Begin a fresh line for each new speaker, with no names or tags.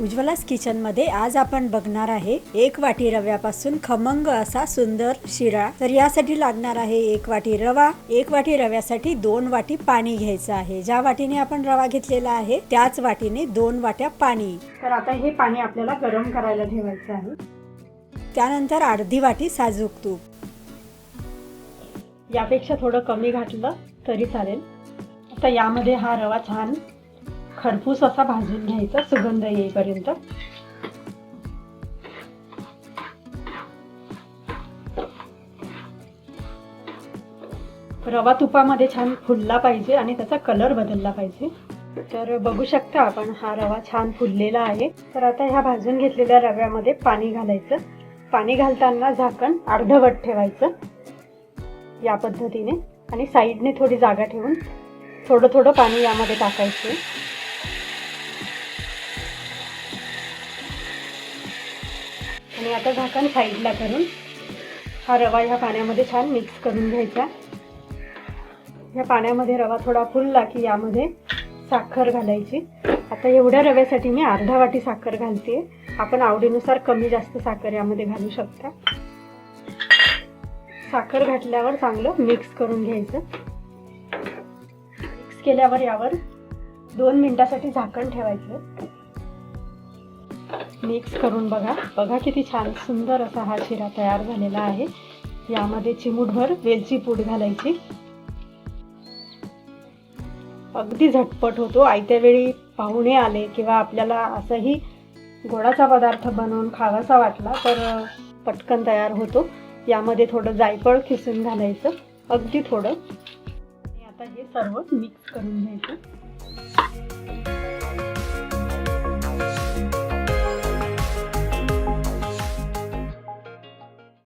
उज्ज्वलास किचनमध्ये आज आपण बघणार आहे एक वाटी रव्यापासून खमंग असा सुंदर शिरा. तर यासाठी लागणार आहे एक वाटी रवा एक वाटी रव्यासाठी दोन वाटी पाणी घ्यायचं आहे. ज्या वाटीने आपण रवा घेतलेला आहे त्याच वाटीने दोन वाट्या पाणी. तर आता हे पाणी आपल्याला गरम करायला ठेवायचं आहे. त्यानंतर अर्धी वाटी साजूक तूप. यापेक्षा थोडं कमी घातलं तरी चालेल. आता यामध्ये हा रवा छान खरपूस असा भाजून घ्यायचा सुगंध येईपर्यंत. रवा तुपामध्ये छान फुलला पाहिजे आणि त्याचा कलर बदलला पाहिजे. तर बघू शकता आपण हा रवा छान फुललेला आहे. तर आता ह्या भाजून घेतलेल्या रव्यामध्ये पाणी घालायचं. पाणी घालताना झाकण अर्धवट ठेवायचं या पद्धतीने. आणि साईडने थोडी जागा ठेवून थोडं थोडं पाणी यामध्ये टाकायचं. आणि आता झाकण साईडला करून हा रवा ह्या पाण्यामध्ये छान मिक्स करून घ्यायचा. ह्या पाण्यामध्ये रवा थोडा फुलला की यामध्ये साखर घालायची. आता एवढ्या रव्यासाठी मी अर्धा वाटी साखर घालते. आपण आवडीनुसार कमी जास्त साखर यामध्ये घालू शकता. साखर घातल्यावर चांगलं मिक्स करून घ्यायचं. मिक्स केल्यावर यावर दोन मिनिटासाठी झाकण ठेवायचं. मिक्स करून बघा. बघा किती छान सुंदर असा हा शिरा तयार झालेला आहे. यामध्ये चिमूटभर वेलची पूड घालायची. अगदी झटपट होतो. आयत्या वेळी पाहुणे आले किंवा आपल्याला असंही गोडाचा पदार्थ बनवून खावासा वाटला तर पटकन तयार होतो. यामध्ये थोडं जायफळ खिसून घालायचं. अगदी थोडं. आणि आता हे सर्व मिक्स करून घ्यायचं.